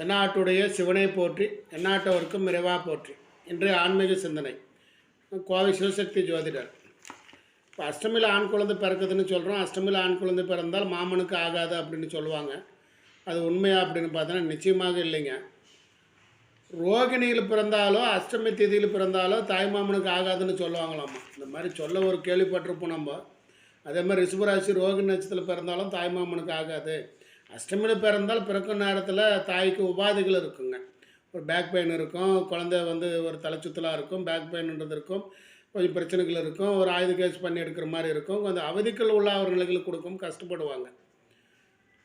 தென்னாட்டுடைய சிவனை போற்றி எந்நாட்டவருக்கும் இறைவா போற்றி. இன்றைய ஆன்மீக சிந்தனை. கோவை சிவசக்தி ஜோதிடர். இப்போ அஷ்டமியில் ஆண் குழந்தை பிறக்குதுன்னு சொல்கிறோம் அஷ்டமியில் ஆண் குழந்தை பிறந்தால் மாமனுக்கு ஆகாது அப்படின்னு சொல்லுவாங்க. அது உண்மையா அப்படின்னு பார்த்தோன்னா நிச்சயமாக இல்லைங்க. ரோகிணியில் பிறந்தாலோ அஷ்டமி திதியில் பிறந்தாலோ தாய்மாமனுக்கு ஆகாதுன்னு சொல்லுவாங்களாம்மா இந்த மாதிரி சொல்ல ஒரு கேள்விப்பட்டிருப்போம் நம்ம. அதே மாதிரி ரிஷபராசி ரோகிணி நட்சத்திரத்தில் பிறந்தாலும் தாய்மாமனுக்கு ஆகாது. அஷ்டமியில் பிறந்தால் பிறக்கும் நேரத்தில் தாய்க்கு உபாதைகள் இருக்குங்க. ஒரு பேக் பெயின் இருக்கும் குழந்தை வந்து ஒரு தலைச்சுத்தலாக இருக்கும் பேக் பெயின்ன்றது இருக்கும் கொஞ்சம் பிரச்சனைகள் இருக்கும் ஒரு ஆயுத கேஸ் பண்ணி எடுக்கிற மாதிரி இருக்கும் கொஞ்சம் அவதிகள் உள்ள ஒரு நிலைகள் கொடுக்கும் கஷ்டப்படுவாங்க.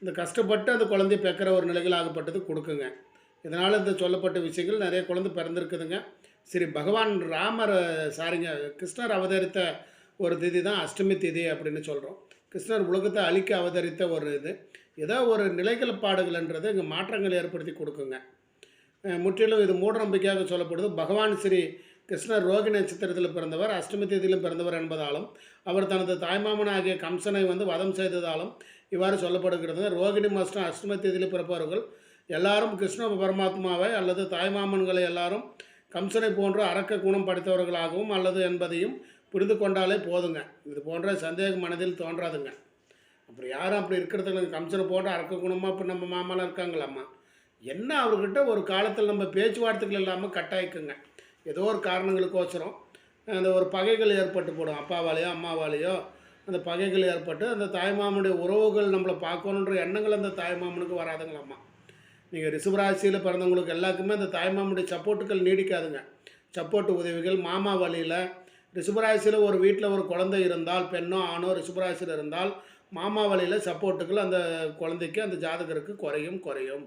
இந்த கஷ்டப்பட்டு அந்த குழந்தைய பெக்கிற ஒரு நிலைகள் ஆகப்பட்டது கொடுக்குங்க. இதனால் இந்த சொல்லப்பட்ட விஷயங்கள் நிறைய குழந்தை பிறந்திருக்குதுங்க. சரி பகவான் ராமர் சாரிங்க கிருஷ்ணர் அவதரித்த ஒரு திதி தான் அஷ்டமி திதி அப்படின்னு சொல்கிறோம் கிருஷ்ணர் உலகத்தை அழிக்க அவதரித்த ஒரு இது. ஏதோ ஒரு நிலைகள் பாடுகள்ன்றது இங்கே மாற்றங்கள் ஏற்படுத்தி கொடுக்குங்க. முற்றிலும் இது மூட நம்பிக்கையாக சொல்லப்படுது. பகவான் ஸ்ரீ கிருஷ்ணர் ரோகி நட்சத்திரத்தில் பிறந்தவர் அஷ்டமி தேதியிலும் பிறந்தவர் என்பதாலும் அவர் தனது தாய்மாமன் ஆகிய கம்சனை வந்து வதம் செய்ததாலும் இவ்வாறு சொல்லப்படுகிறது. ரோகிணி மாஸ்டம் அஷ்டமி தேதியில் பிறப்பவர்கள் எல்லாரும் கிருஷ்ண பரமாத்மாவை அல்லது தாய்மாமன்களை எல்லாரும் கம்சனை போன்ற அரக்க குணம் படைத்தவர்களாகவும் அல்லது என்பதையும் புரிந்து கொண்டாலே போதுங்க. இது போன்ற சந்தேகம் மனதில் தோன்றாதுங்க. அப்புறம் யாரும் அப்படி இருக்கிறதுக்கு கம்சனை போட்டு அறக்க குணமாக இப்போ நம்ம மாமாலாம் இருக்காங்களாம்மா? என்ன அவர்கிட்ட ஒரு காலத்தில் நம்ம பேச்சுவார்த்தைகள் இல்லாமல் கட்டாயிக்குங்க. ஏதோ ஒரு காரணங்களுக்கோசரம். அந்த ஒரு பகைகள் ஏற்பட்டு போடும். அப்பாவாலேயோ அம்மாவாலேயோ அந்த பகைகள் ஏற்பட்டு அந்த தாய்மாமனுடைய உறவுகள் நம்மளை பார்க்கணுன்ற எண்ணங்கள் அந்த தாய்மாமனுக்கு வராதுங்களாம்மா. நீங்கள் ரிஷபராசியில் பிறந்தவங்களுக்கு எல்லாருக்குமே அந்த தாய்மாமனுடைய சப்போர்ட்டுகள் நீடிக்காதுங்க. சப்போர்ட் உதவிகள் மாமா வழியில். ரிஷபராசியில் ஒரு வீட்டில் ஒரு குழந்தை இருந்தால் பெண்ணோ ஆணோ ரிஷபராசியில் இருந்தால் மாமா வழியில் சப்போர்ட்டுகள் அந்த குழந்தைக்கு அந்த ஜாதகருக்கு குறையும் குறையும்.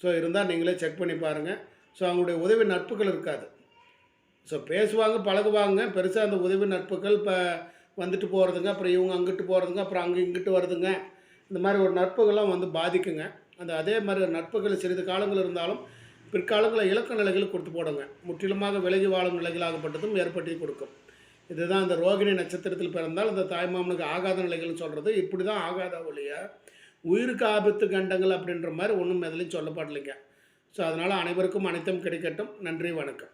ஸோ இருந்தால் நீங்களே செக் பண்ணி பாருங்கள் ஸோ அவங்களுடைய உதவி நட்புகள் இருக்காது. ஸோ பேசுவாங்க பழகுவாங்க. பெருசாக அந்த உதவி நட்புகள் இப்போ வந்துட்டு போகிறதுங்க அப்புறம் இவங்க அங்கிட்டு போகிறதுங்க அப்புறம் அங்கே இங்கிட்டு வருதுங்க. இந்த மாதிரி ஒரு நட்புகள்லாம் வந்து பாதிக்குங்க. அந்த அதே மாதிரி நட்புகள் சிறிது காலங்கள் இருந்தாலும் பிற்காலங்களில் இலக்க நிலைகள் கொடுத்து போடுங்க. முற்றிலுமாக விலகி வாழும் நிலைகளாகப்பட்டதும் ஏற்பட்டு கொடுக்கும். இதுதான் அந்த ரோகிணி நட்சத்திரத்தில் பிறந்தால் இந்த தாய்மாமனுக்கு ஆகாத நிலைகள்னு சொல்கிறது இப்படி தான் ஆகாத ஒழிய உயிருக்கு ஆபத்து கண்டங்கள் அப்படின்ற மாதிரி ஒன்றும் எதுலையும் சொல்லப்படலைங்க. ஸோ அதனால் அனைவருக்கும் அனைத்தும் கிடைக்கட்டும். நன்றி வணக்கம்.